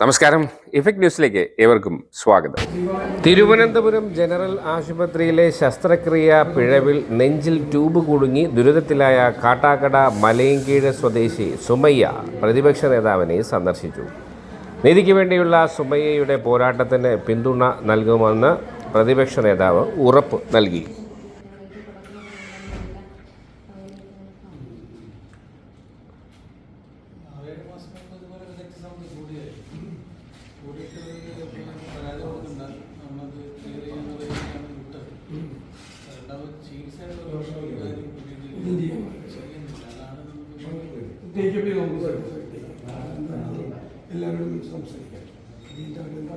നമസ്കാരം. ഇഫക്ട് ന്യൂസിലേക്ക് ഏവർക്കും സ്വാഗതം. തിരുവനന്തപുരം ജനറൽ ആശുപത്രിയിലെ ശസ്ത്രക്രിയ പിഴവിൽ നെഞ്ചിൽ ട്യൂബ് കുടുങ്ങി ദുരിതത്തിലായ കാട്ടാക്കട മലയങ്കീഴ് സ്വദേശി സുമയ്യ പ്രതിപക്ഷ നേതാവിനെ സന്ദർശിച്ചു. നീതിക്ക് വേണ്ടിയുള്ള സുമയ്യയുടെ പോരാട്ടത്തിന് പിന്തുണ നൽകുമെന്ന് പ്രതിപക്ഷ നേതാവ് ഉറപ്പ് നൽകി. എല്ലാവരോടും സംസാരിക്കാം. ഇതിന്റെ അവരെന്താ